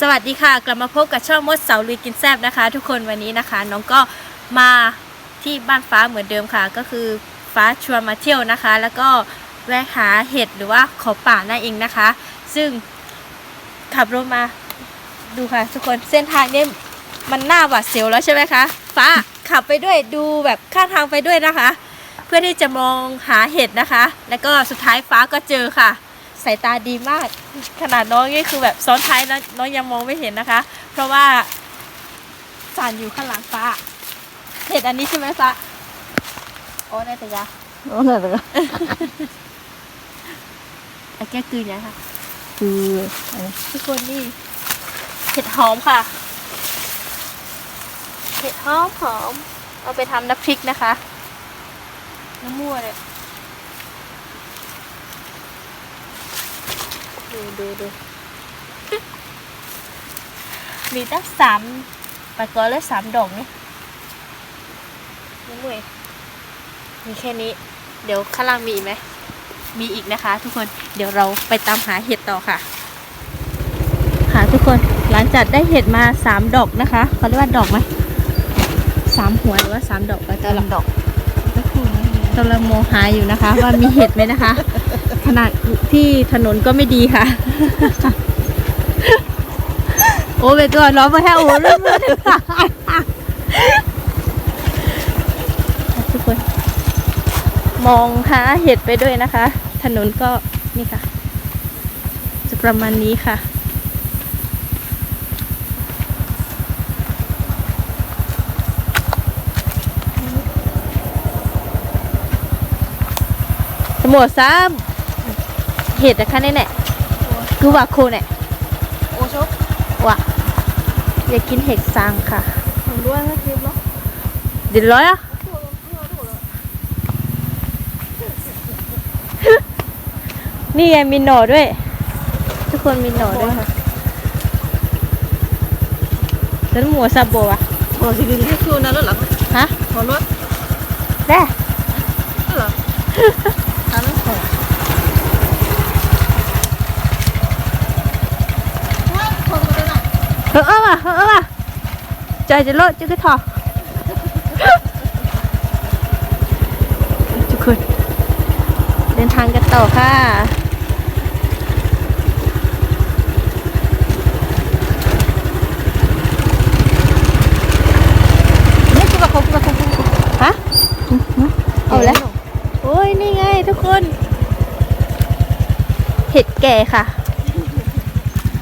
สวัสดีค่ะ กลับมาพบกับช่องมดเสาลุยกินแซบนะคะ ทุกคนวันนี้นะคะ น้องก็มาที่บ้านฟ้าเหมือนเดิมค่ะ ก็คือฟ้าชวนมาเที่ยวนะคะ แล้วก็แวะหาเห็ดหรือว่าขาป่านั่นเองนะคะ ซึ่งขับรถมาดูค่ะ ทุกคนเส้นทางนี้มันน่าหวาดเสียวแล้วใช่ไหมคะ ฟ้าขับไปด้วยดูแบบข้างทางไปด้วยนะคะ เพื่อที่จะมองหาเห็ดนะคะ แล้วก็สุดท้ายฟ้าก็เจอค่ะายตาดีมาก ขนาดน้องนี่คือแบบซ้อนท้ายนะน้องยังมองไม่เห็นนะคะ เพราะว่าสารอยู่ข้างหลังฟ้า เห็ดอันนี้ใช่ไหมฟ้าโอ้ในแต่ยาโอ้นั่นแหละไอ้แก้กลืนยังค่ะคืออะไรทุกคนนี่เห็ดหอมค่ะเห็ดหอมหอมเอาไปทำน้ำพริกนะคะ น้ำมั่วเลย ดูดูดูมีตั้งสามปากกอและสามดอกนี่น้ำมั่วมีแค่นี้ เดี๋ยวข้างล่างมีอีกไหม มีอีกนะคะ ทุกคน เดี๋ยวเราไปตามหาเห็ดต่อค่ะ ค่ะทุกคน หลังจากได้เห็ดมาสามดอกนะคะเขาเรียกว่าดอกไหมสามหัวหรือว่าสามดอกก็จะละดอก กำลังมองหาอยู่นะคะ ว่ามีเห็ดไหมนะคะ ขนาดที่ถนนก็ไม่ดีค่ะ โอ้ไปก่อนร้องมาแค่โอ้เริ่มเลยทุกคน มองหาเห็ดไปด้วยนะคะ ถนนก็นี่ค่ะ จะประมาณนี้ค่ะ สมดซ้ำเห็ดนะคะนี่แหละคือว่าโคเนี่ยโอ้ชกว่ะอยากกินเห็ดซังค่ะผมด้วยนะคลิปเนาะเดี๋ยวร้อยอะนี่ไงมีหน่อด้วย ทุกคนมีหน่อด้วยค่ะแล้วหมูซาโบะโอ้สิดินให้คือนั่นแล้วเหรอฮะขอรถได้เหรอทำไม่ขอ เฮ้อเอา ว่ะเฮ้อเอาว่ะใจจะโลดจะกระถอทุกคนเดินทางกันต่อค่ะนี่คือแบบเขาคือแบบเขาฮะเอาแล้วโอ้ยนี่ไงทุกคน เห็ดแก่ค่ะ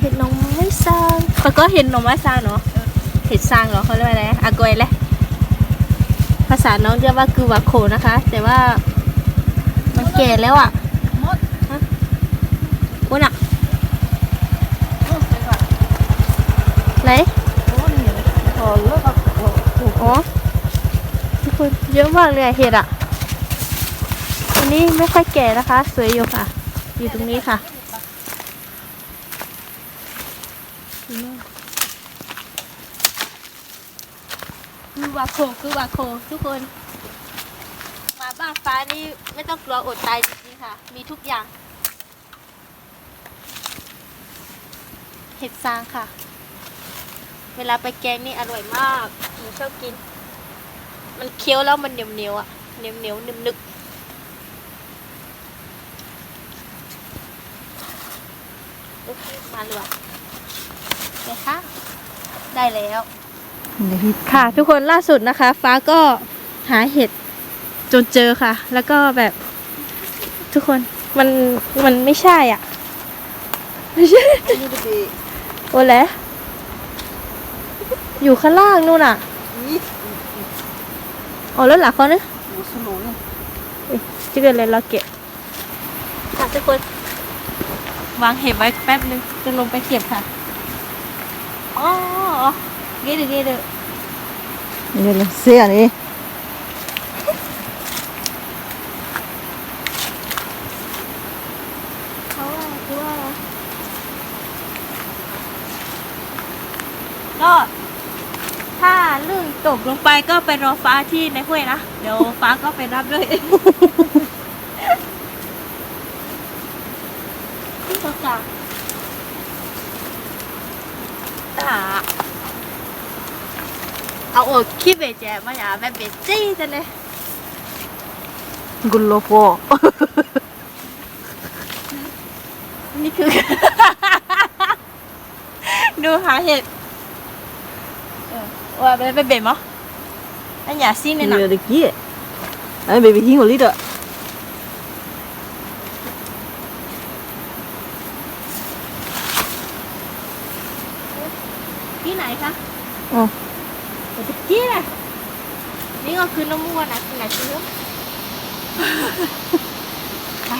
เห็ดหน่อไม้ซาง เขาก็เห็นหน่อไม้ซางเนาะเห็ดซางเหรอเขาเรียกว่าอะไรอากอยแหละภาษาน้องเรียกว่าคือวาโคนะคะ แต่ว่ามันแก่แล้วอะมดโอ้น่ะโอ้ใช่ป่ะไหนโอ้นี่ขอรถแบบโอ้โหอ๋อทุกคนเยอะมากเลยเห็ดอะอันนี้ไม่ค่อยแก่นะคะ สวยอยู่ค่ะ อยู่ตรงนี้ค่ะ คือวาโคคือวาโค ทุกคน มาบ้านฟ้านี่ไม่ต้องกลัวอดตายจริงๆค่ะ มีทุกอย่าง เห็ดซางค่ะ เวลาไปแกงนี่อร่อยมากหนูชอบกิน มันเคี้ยวแล้วมันเหนียวเหนียวอะเหนียวเหนียวนึบนึกโอเคมาเลย ว่ะไปค่ะได้แล้วเดี๋ยวพี่ค่ะ ทุกคนล่าสุดนะคะ ฟ้าก็หาเห็ดจนเจอค่ะ แล้วก็แบบ ทุกคนมันมันไม่ใช่อะไม่ใช่นี่ดีโอ้แหละอยู่ข้างล่างนู่นอะนี่อ๋อแล้วหลังเขาเนี่ยโอ้สโลว์จะเกิดอะไรเราเก็บค่ะทุกคน วางเห็บไว้แป๊บนึงจะลงไปเก็บค่ะ อ๋อเกดเกดนี่เลยเสียนี่เขาว่าคือว่าก็ถ้าลื่นตกลงไปก็ไปรอฟ้าที่ในห้วยนะ เดี๋ยวฟ้าก็ไปรับด้วย ที่ประกาศตาเอาโอ้คิดเบแจมาอย่าแบบเบจี้จังเลยกุลโลโปนี่คือ ดูหาเห็ดเออว่าเป็นเป็นเบ็ดมั้งอันอย่าซีเนี่ยนะ Nhiều được gì Đấy, baby hiên một lít ที่ไหนคะ Ồ เดี๋ยวไปจี้เลยนี่ก็คือน้ำมันนะคือไหนซื้อไป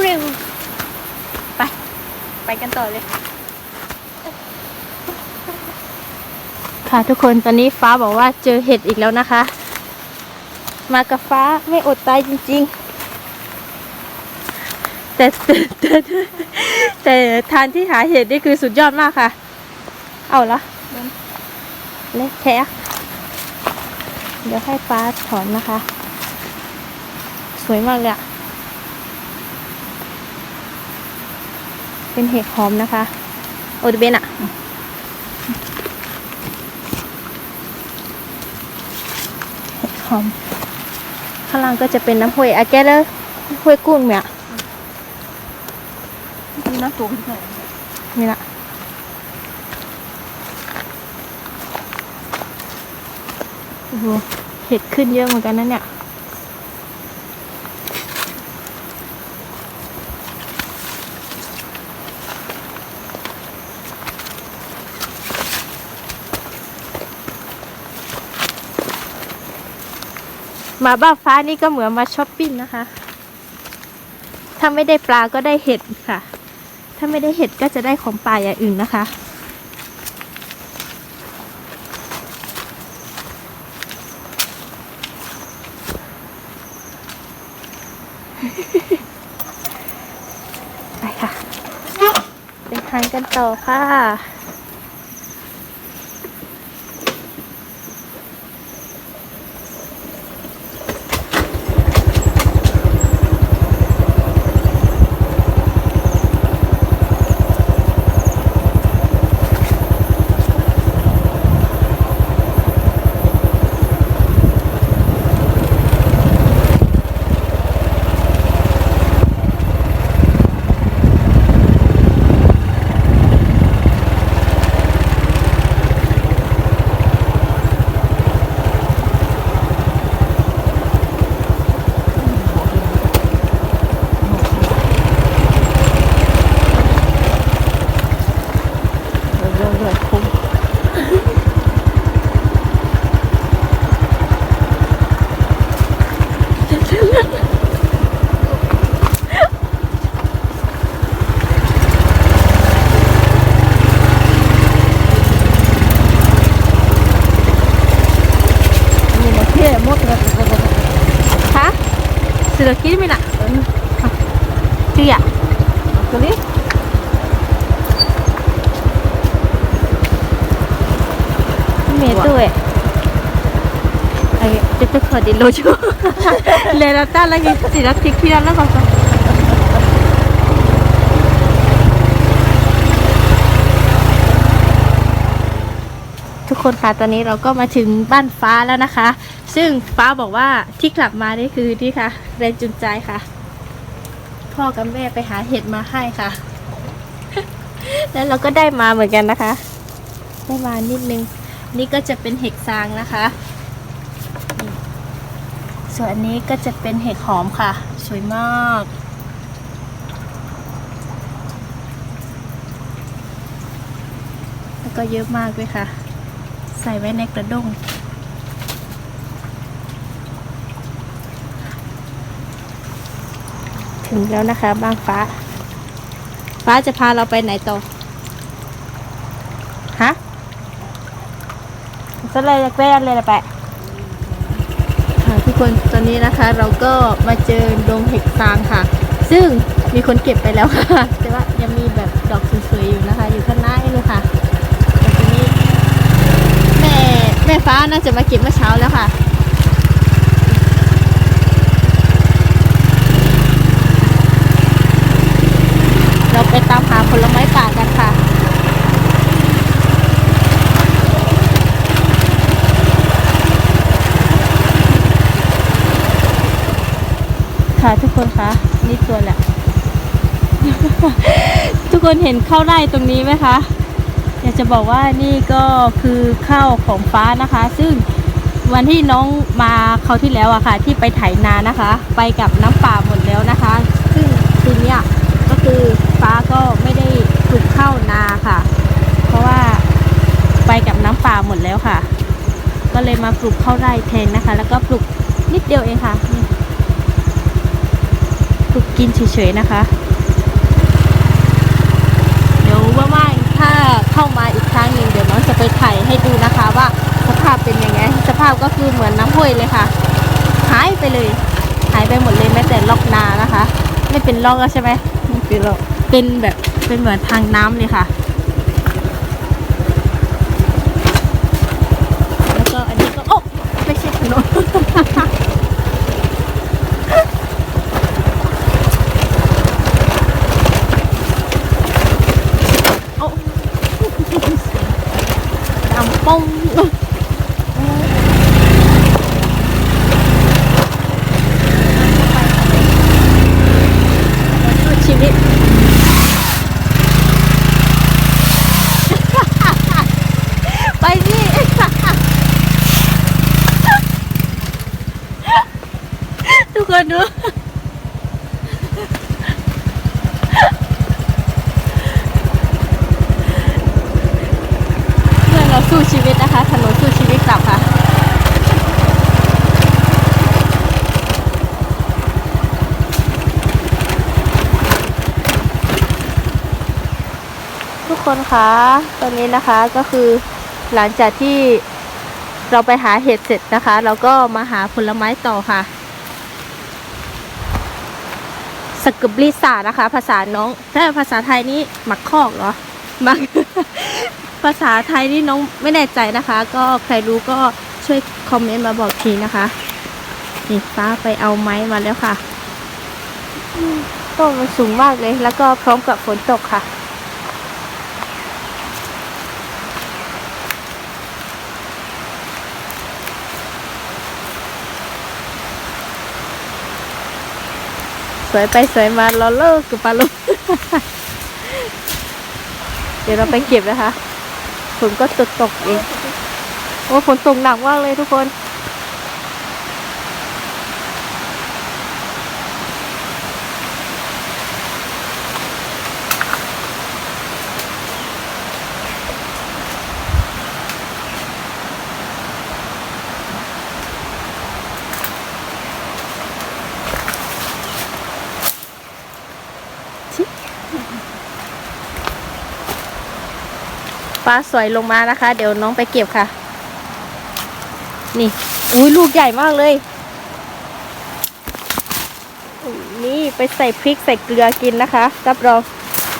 เร็วไป ไปกันต่อเลย ค่ะทุกคนตอนนี้ฟ้าบอกว่าเจอเห็ดอีกแล้วนะคะ มากับฟ้าไม่อดตายจริง ๆ แต่แต่แต่แต่ทานที่หาเห็ดนี่คือสุดยอดมากค่ะ เอาละเล็กแค่เดี๋ยวให้ฟ้าถอนนะคะ สวยมากเลยอะเป็นเห็ดหอมนะคะ โอเดเบนอะเห็ดหอมข้างล่างก็จะเป็นน้ำห้วยอาแกเลอร์ห้วยกุ้งเนี่ย Nó trốn thế này นี่ละโอ้โหเห็ดขึ้นเยอะเหมือนกันนะเนี่ยมาบ้าฟ้านี่ก็เหมือนมาช้อปปิ้งนะคะ ถ้าไม่ได้ปลาก็ได้เห็ดค่ะ ถ้าไม่ได้เห็ดก็จะได้ของป่าอย่างอื่นนะคะ ไปค่ะเดินทางกันต่อค่ะ Rồi rồi rồi không นี่นะเที่ยมดเลยฮะเสือกี้ไม่น่ะเตี้ย Cái lít เมตุเอะไอ้ จะจะขอดิโลชูเลนาต้าแล้วยังสิรักทิกที่นั่นแล้วก็ทุกคนค่ะตอนนี้เราก็มาถึงบ้านฟ้าแล้วนะคะ ซึ่งฟ้าบอกว่าที่กลับมานี่คือที่ค่ะแรงจูงใจค่ะ พ่อกับแม่ไปหาเห็ดมาให้ค่ะ แล้วเราก็ได้มาเหมือนกันนะคะ ได้มานิดนึง นี่ก็จะเป็นเห็ดซางนะคะ ส่วนอันนี้ก็จะเป็นเห็ดหอมค่ะ สวยมาก แล้วก็เยอะมากด้วยค่ะ ใส่ไว้ในกระด้งถึงแล้วนะคะบ้างฟ้า ฟ้าจะพาเราไปไหนต่อ ฮะก็เลยไปเลยแปะ่ะทุกคนตอนนี้นะคะเราก็มาเจอดงเห็ดฟางค่ะ ซึ่งมีคนเก็บไปแล้วค่ะ แต่ว่ายังมีแบบดอกสวยๆอยู่นะคะ อยู่ข้างหน้าเลยค่ะแต่ตอนนี้แม่แม่ฟ้าน่าจะมาเก็บเมื่อเช้าแล้วค่ะเราไปตามหาผลไม้ป่า คนเห็นข้าวไร่ตรงนี้ไหมคะ อยากจะบอกว่านี่ก็คือข้าวของฟ้านะคะ ซึ่งวันที่น้องมาเขาที่แล้วอะค่ะ ที่ไปไถนานะคะ ไปกับน้ำป่าหมดแล้วนะคะ ซึ่งทีเนี้ยก็คือฟ้าก็ไม่ได้ปลูกข้าวนาค่ะ เพราะว่าไปกับน้ำป่าหมดแล้วค่ะ ก็เลยมาปลูกข้าวไร่แทนนะคะ แล้วก็ปลูกนิดเดียวเองค่ะปลูกกินเฉยๆนะคะ วว่างๆถ้าเข้ามาอีกครั้งหนึ่งเดี๋ยวน้องจะไปถ่ายให้ดูนะคะว่าสภาพเป็นยังไง สภาพก็คือเหมือนน้ำห้วยเลยค่ะ หายไปเลย หายไปหมดเลยแม้แต่ล็อกนานะคะ ไม่เป็นล็อกแล้วใช่ไหมไม่เป็นหรอกเป็นแบบเป็นเหมือนทางน้ำเลยค่ะ แล้วก็อันนี้ก็โอ้ไม่ใช่ถนน โอ้ดำป้งสู้ชีวิต ไปนี่ ทุกคนดูเพื่อนเราสู้ชีวิตนะคะถนนสู้ชีวิตกลับค่ะทุกคนคะตอนนี้นะคะก็คือหลังจากที่เราไปหาเห็ดเสร็จนะคะ เราก็มาหาผลไม้ต่อค่ะ สกุบลิสานะคะ ภาษาน้องถ้าภาษาไทยนี่หมักคอกเหรอหมักภาษาไทยนี่น้องไม่แน่ใจนะคะ ก็ใครรู้ก็ช่วยคอมเมนต์มาบอกทีนะคะนี่ฟ้าไปเอาไม้มาแล้วค่ะต้นมันสูงมากเลย แล้วก็พร้อมกับฝนตกค่ะ วยไปสวยมาล้อเลิกกับปลาลูกเดี๋ยวเราไปเก็บนะคะฝนก็ตกตกเองโอ้ฝนตกหนักมากเลยทุกคน ฟ้าสวยลงมานะคะ เดี๋ยวน้องไปเก็บค่ะ นี่ อุ้ยลูกใหญ่มากเลย นี่ไปใส่พริกใส่เกลือกินนะคะรับรอง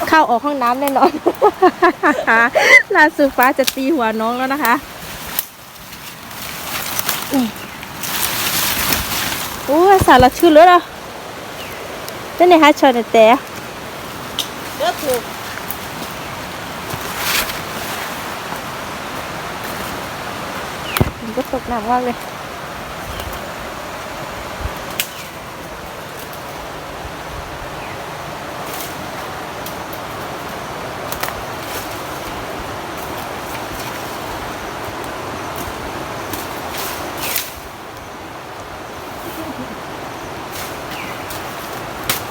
เข้าออกห้องน้ำแน่นอนล่าสุดฟ้าจะตีหัวน้องแล้วนะคะนี่โอ้สารชื่อเลยอะนั่นไงฮะชอนแต่เด้อถูก ผมก็ตกหนักมากเลย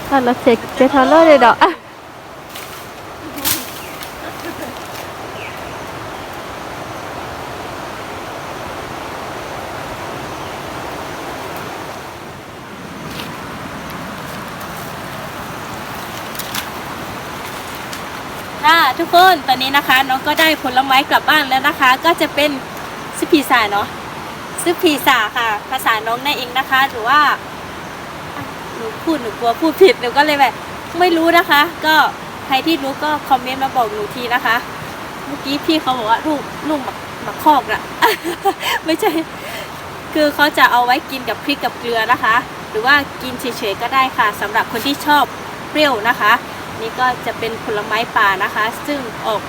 ถ้าเราเสร็จจะทะเลาะเลยดอก ค่ะทุกคนต อนนี้นะคะ น้องก็ได้ผลไม้กลับบ้านแล้วนะคะ ก็จะเป็นซุปพีซาเนาะซุปพีซาค่ะ ภาษาน้องนั่นเองนะคะ หรือว่าหนูพูดหนูกลัวพูดผิดหนูก็เลยแบบไม่รู้นะคะ ก็ใครที่รู้ก็คอมเมนต์มาบอกหนูทีนะคะ เมื่อกี้พี่เขาบอกว่าลูกลูกหมักหมักคอกอะไม่ใช่ คือเขาจะเอาไว้กินกับพริกกับเกลือนะคะ หรือว่ากินเฉยๆก็ได้ค่ะสำหรับคนที่ชอบเปรี้ยวนะคะ นี่ก็จะเป็นผลไม้ป่านะคะ ซึ่งออก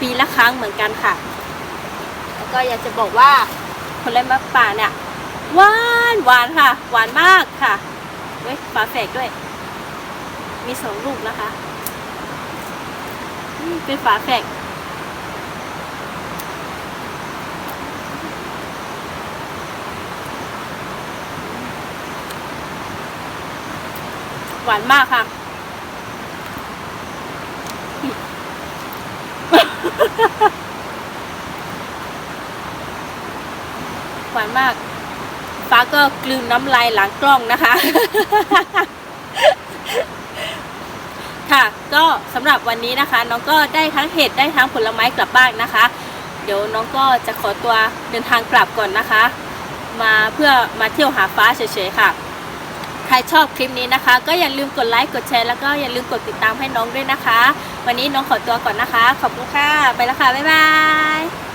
ปีละครั้งเหมือนกันค่ะ แล้วก็อยากจะบอกว่าผลไม้ป่าเนี่ยหวานหวานค่ะ หวานมากค่ะเว้ยฝาแฝกด้วย มีสองลูกนะคะเป็นฝาแฝกหวานมากค่ะ หวานมาก ฟ้าก็กลืนน้ำลายหลังกล้องนะคะ ค่ะ ก็สำหรับวันนี้นะคะ น้องก็ได้ทั้งเห็ดได้ทั้งผลไม้กลับบ้านนะคะ เดี๋ยวน้องก็จะขอตัวเดินทางกลับก่อนนะคะ มาเพื่อมาเที่ยวหาฟ้าเฉยๆค่ะใครชอบคลิปนี้นะคะ ก็อย่าลืมกดไลค์กดแชร์แล้วก็อย่าลืมกดติดตามให้น้องด้วยนะคะ วันนี้น้องขอตัวก่อนนะคะ ขอบคุณค่ะ ไปแล้วค่ะ บ๊ายบาย